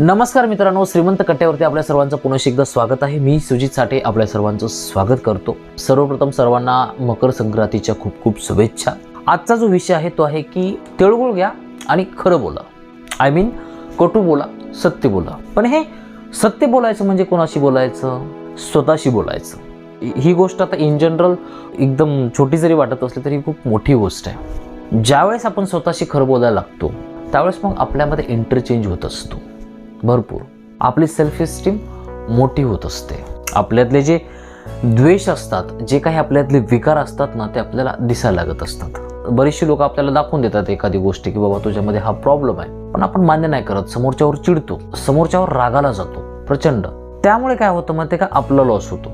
नमस्कार मित्रांनो श्रीमंत कट्ट्यावरती आपल्या सर्वांचं पुन्हा एकदा स्वागत आहे. मी सुजित साठे आपल्या सर्वांचं स्वागत करतो. सर्वप्रथम सर्वांना मकर संक्रांतीच्या खूप खूप शुभेच्छा. आजचा जो विषय आहे तो आहे की तिळगुळ घ्या आणि खरं बोला. आय मीन कटू बोला सत्य बोला. पण हे सत्य बोलायचं म्हणजे कोणाशी बोलायचं? स्वतःशी बोलायचं. ही गोष्ट आता इन जनरल एकदम छोटी जरी वाटत असली तरी खूप मोठी गोष्ट आहे. ज्यावेळेस आपण स्वतःशी खरं बोलायला लागतो त्यावेळेस मग आपल्यामध्ये इंटरचेंज होत असतो. भरपूर. आपली सेल्फ इस्टीम मोठी होत असते. आपल्यातले जे द्वेष असतात जे काही आपल्यातले विकार असतात ना ते आपल्याला दिसायला लागत असतात. बरेचसे लोक आपल्याला दाखवून देतात एखादी गोष्ट की बाबा तुझ्यामध्ये हा प्रॉब्लेम आहे. पण आपण मान्य नाही करत. समोरच्यावर चिडतो. समोरच्यावर रागाला जातो. प्रचंड. त्यामुळे काय होतं मग ते का? आपला लॉस होतो.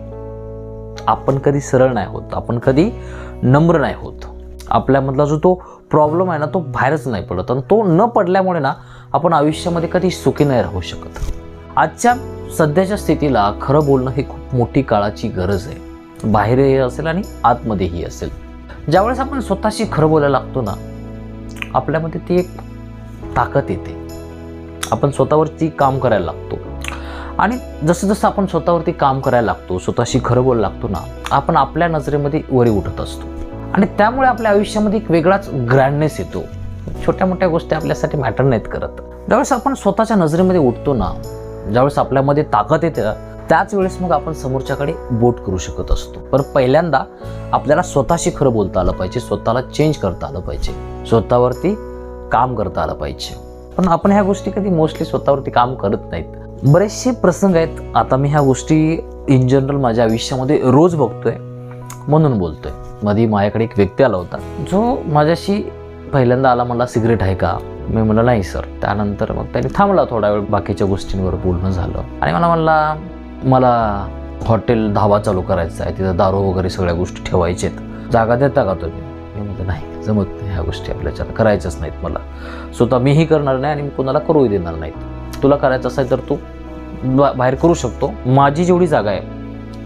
आपण कधी सरळ नाही होत. आपण कधी नम्र नाही होत. आपल्यामधला जो तो प्रॉब्लेम आहे ना तो बाहेरच नाही पडत. आणि तो न पडल्यामुळे ना आपण आयुष्यामध्ये कधी सुखी नाही राहू शकत. आजच्या सध्याच्या स्थितीला खरं बोलणं ही खूप मोठी काळाची गरज आहे. बाहेरही असेल आणि आतमध्येही असेल. ज्यावेळेस आपण स्वतःशी खरं बोलायला लागतो ना आपल्यामध्ये ती एक ताकद येते. आपण स्वतःवरती काम करायला लागतो. आणि जसं जसं आपण स्वतःवरती काम करायला लागतो स्वतःशी खरं बोलायला लागतो ना आपण आपल्या नजरेमध्ये वरी उठत असतो. आणि त्यामुळे आपल्या आयुष्यामध्ये एक वेगळाच ग्रँडनेस येतो. छोट्या मोठ्या गोष्टी आपल्यासाठी मॅटर नाहीत करत. ज्यावेळेस आपण स्वतःच्या नजरेमध्ये उठतो ना ज्यावेळेस आपल्यामध्ये ताकद येते त्याच वेळेस मग आपण समोरच्याकडे बोट करू शकत असतो. पण पहिल्यांदा आपल्याला स्वतःशी खरं बोलता आलं पाहिजे स्वतःला चेंज करता आलं पाहिजे स्वतःवरती काम करता आलं पाहिजे. पण आपण ह्या गोष्टी कधी मोस्टली स्वतःवरती काम करत नाहीत. बरेचसे प्रसंग आहेत आता मी ह्या गोष्टी इन जनरल माझ्या आयुष्यामध्ये रोज बघतोय म्हणून बोलतोय. मध्ये माझ्याकडे एक व्यक्ती आला होता. जो माझ्याशी पहिल्यांदा आला मला सिगरेट आहे का? मी म्हणलं नाही सर. त्यानंतर मग त्याने थांबला थोडा वेळ बाकीच्या गोष्टींवर बोलणं झालं. आणि मला म्हणला मला हॉटेल धावा चालू करायचा आहे तिथं दारू वगैरे सगळ्या गोष्टी ठेवायच्या आहेत. जागा देता का तुम्ही? मी म्हणलं नाही जमत नाही ह्या गोष्टी आपल्याच्या करायच्याच नाहीत मला. स्वतः मीही करणार नाही आणि मी कोणाला करूही देणार नाहीत. तुला करायचं असेल तर तू बा- बाहेर करू शकतो. माझी जेवढी जागा आहे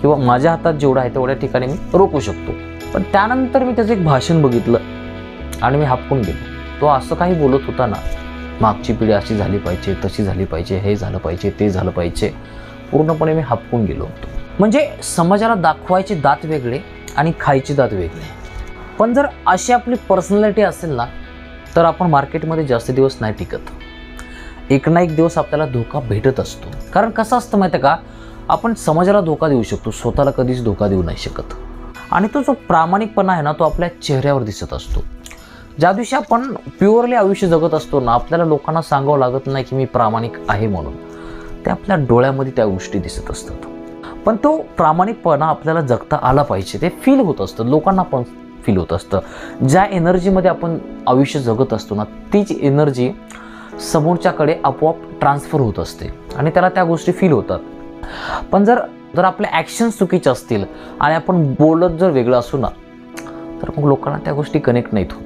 किंवा माझ्या हातात जेवढं आहे तेवढ्या ठिकाणी मी रोखू शकतो. पण त्यानंतर मी त्याचं एक भाषण बघितलं आणि मी हापकून गेलो. तो असं काही बोलत होता ना मागची पिढी अशी झाली पाहिजे तशी झाली पाहिजे हे झालं पाहिजे ते झालं पाहिजे पूर्णपणे मी हापकून गेलो होतो. म्हणजे समाजाला दाखवायचे दात वेगळे आणि खायचे दात वेगळे. पण जर अशी आपली पर्सनॅलिटी असेल ना तर आपण मार्केटमध्ये जास्त दिवस नाही टिकत. एक ना एक दिवस आपल्याला धोका भेटत असतो. कारण कसं असतं माहिती आहे का? आपण समाजाला धोका देऊ शकतो स्वतःला कधीच धोका देऊ नाही शकत. आणि तो जो प्रामाणिकपणा आहे ना तो आपल्या चेहऱ्यावर दिसत असतो. ज्या दिवशी आपण प्युअरली आयुष्य जगत असतो ना आपल्याला लोकांना सांगावं लागत नाही की मी प्रामाणिक आहे म्हणून. ते आपल्या डोळ्यामध्ये त्या गोष्टी दिसत असतात. पण तो प्रामाणिकपणा आपल्याला जगता आला पाहिजे. ते फील होत असतं. लोकांना पण फील होत असतं. ज्या एनर्जीमध्ये आपण आयुष्य जगत असतो ना तीच एनर्जी समोरच्याकडे आपोआप ट्रान्सफर होत असते. आणि त्याला त्या गोष्टी फील होतात. पण जर जर आपले ॲक्शन चुकीचे असतील आणि आपण बोलत जर वेगळं असू ना तर मग लोकांना त्या गोष्टी कनेक्ट नाहीत होत.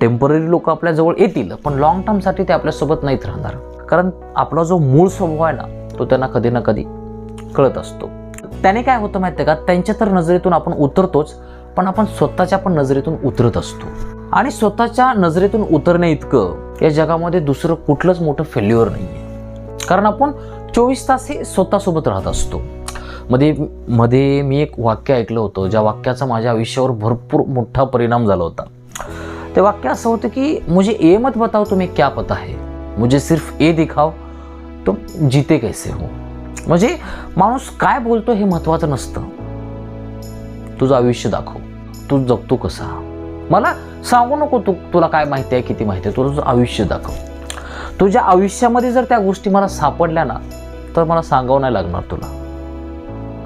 टेंपररी लोक आपल्या जवळ येतील पण लॉंग टर्मसाठी ते आपल्यासोबत नाहीत राहणार. कारण आपला जो मूळ स्वभाव आहे ना तो त्यांना कधी ना कधी कळत असतो. त्याने काय होतं माहिती आहे का? त्यांच्या तर नजरेतून आपण उतरतोच पण आपण स्वतःच्या पण नजरेतून उतरत असतो. आणि स्वतःच्या नजरेतून उतरणे इतकं या जगामध्ये दुसरं कुठलंच मोठं फेल्युअर नाही आहे कारण आपण चोवीस तास हे स्वतःसोबत राहत असतो. मध्ये मध्ये मी एक वाक्य ऐकलं होतं ज्या वाक्याचा माझ्या आयुष्यावर भरपूर मोठा परिणाम झाला होता. ते वाक्य असं होतं की मुझे ए मत बताओ तुम्हें क्या पता है? मुझे सिर्फ ए दिखाओ तुम जीते कैसे हो? म्हणजे माणूस काय बोलतो हे महत्त्वाचं नसतं. तुझं आयुष्य दाखव. तू जगतो कसा? मला सांगू नको तू तुला काय माहिती आहे किती माहिती आहे? तुझं आयुष्य दाखव. तुझ्या आयुष्यामध्ये जर त्या गोष्टी मला सापडल्या ना तर मला सांगावं नाही लागणार तुला.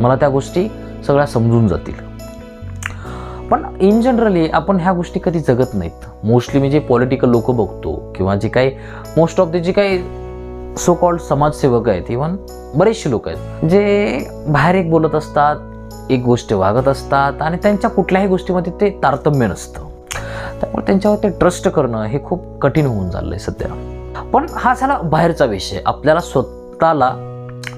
मला त्या गोष्टी सगळ्या समजून जातील. पण इन जनरली आपण ह्या गोष्टी कधी जगत नाहीत. मोस्टली मी जे पॉलिटिकल लोक बघतो किंवा जे काही मोस्ट ऑफ द जे काही सो कॉल्ड समाजसेवक आहेत इवन बरेचसे लोक आहेत जे बाहेर एक बोलत असतात एक गोष्ट वागत असतात आणि त्यांच्या कुठल्याही गोष्टीमध्ये ते तारतम्य नसतं. त्यामुळे त्यांच्यावर ते ट्रस्ट करणं हे खूप कठीण होऊन चाललं आहे सध्या. पण हा झाला बाहेरचा विषय. आपल्याला स्वतःला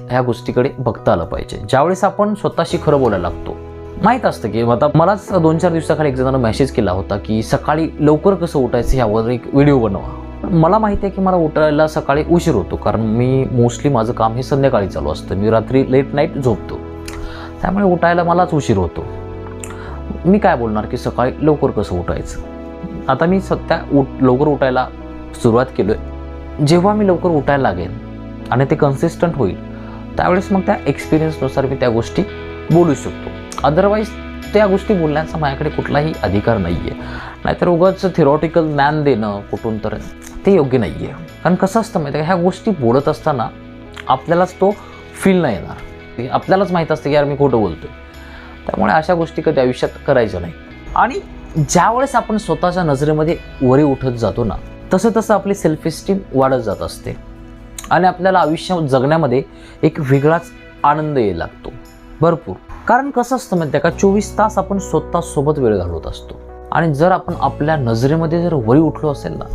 ह्या गोष्टीकडे बघता आलं पाहिजे. ज्यावेळेस आपण स्वतःशी खरं बोलायला लागतो. माहीत असतं की आता मलाच दोन चार दिवसाखाली एक जणांना मेसेज केला होता की सकाळी लवकर कसं उठायचं ह्यावर एक व्हिडिओ बनवा. पण मला माहिती आहे की मला उठायला सकाळी उशीर होतो कारण मी मोस्टली माझं काम हे संध्याकाळी चालू असतं. मी रात्री लेट नाईट झोपतो. त्यामुळे उठायला मलाच उशीर होतो. मी काय बोलणार की सकाळी लवकर कसं उठायचं? आता मी सध्या उठ लवकर उठायला सुरुवात केलो आहे जेव्हा मी लवकर उठायला लागेन आणि ते कन्सिस्टंट होईल त्यावेळेस मग त्या एक्सपिरियन्सनुसार मी त्या गोष्टी बोलू शकतो. अदरवाईज त्या गोष्टी बोलण्याचा माझ्याकडे कुठलाही अधिकार नाही आहे नाहीतर उगाच थिरॉटिकल ज्ञान देणं कुठून तर ते योग्य नाही आहे कारण कसं असतं माहिती आहे का? ह्या गोष्टी बोलत असताना आपल्यालाच तो फील नाही येणार. आपल्यालाच माहीत असतं की यार मी खोटं बोलतो त्यामुळे अशा गोष्टी कधी आयुष्यात करायच्या नाही आणि ज्यावेळेस आपण स्वतःच्या नजरेमध्ये वरी उठत जातो ना तसं तसं आपली सेल्फ इस्टीम वाढत जात असते. आणि आपल्याला आयुष्य जगण्यामध्ये एक वेगळाच आनंद यायला लागतो. भरपूर. कारण कसं असतं माहिती का? चोवीस तास आपण स्वतःसोबत वेळ घालवत असतो. आणि जर आपण आपल्या नजरेमध्ये जर वरी उठलो असेल ना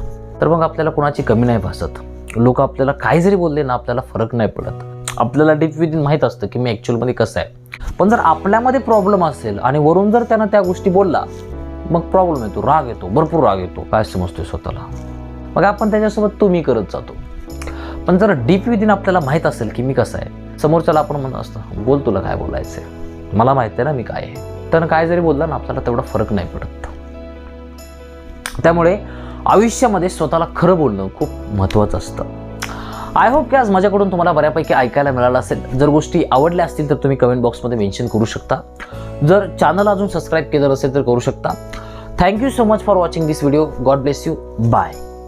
तर मग आपल्याला कोणाची कमी नाही भासत. लोक आपल्याला काय जरी बोलले ना आपल्याला फरक नाही पडत. आपल्याला डीप विदिन माहीत असतं की मी ॲक्च्युअलमध्ये कसं आहे. पण जर आपल्यामध्ये प्रॉब्लेम असेल आणि वरून जर त्यानं त्या गोष्टी बोलला मग प्रॉब्लेम येतो राग येतो भरपूर राग येतो. काय समजतोय स्वतःला? मग आपण त्याच्यासोबत तुम्ही करत जातो. पण जर डीप विदिन आपल्याला माहीत असेल की मी कसं आहे समोरच्याला आपण म्हणत असतं बोल तुला काय बोलायचं आहे? मला माहिती आहे ना मी काय आहे. तर काय जरी बोलला ना आपल्याला तेवढा फरक नाही पडत. त्यामुळे आयुष्यामध्ये स्वतःला खरं बोलणं खूप महत्त्वाचं असतं. आय होप की आज माझ्याकडून तुम्हाला बऱ्यापैकी ऐकायला मिळालं असेल. जर गोष्टी आवडल्या असतील तर तुम्ही कमेंट बॉक्समध्ये मेन्शन करू शकता. जर चॅनल अजून सबस्क्राईब केलं असेल तर करू शकता. Thank you so much for watching this video God bless you bye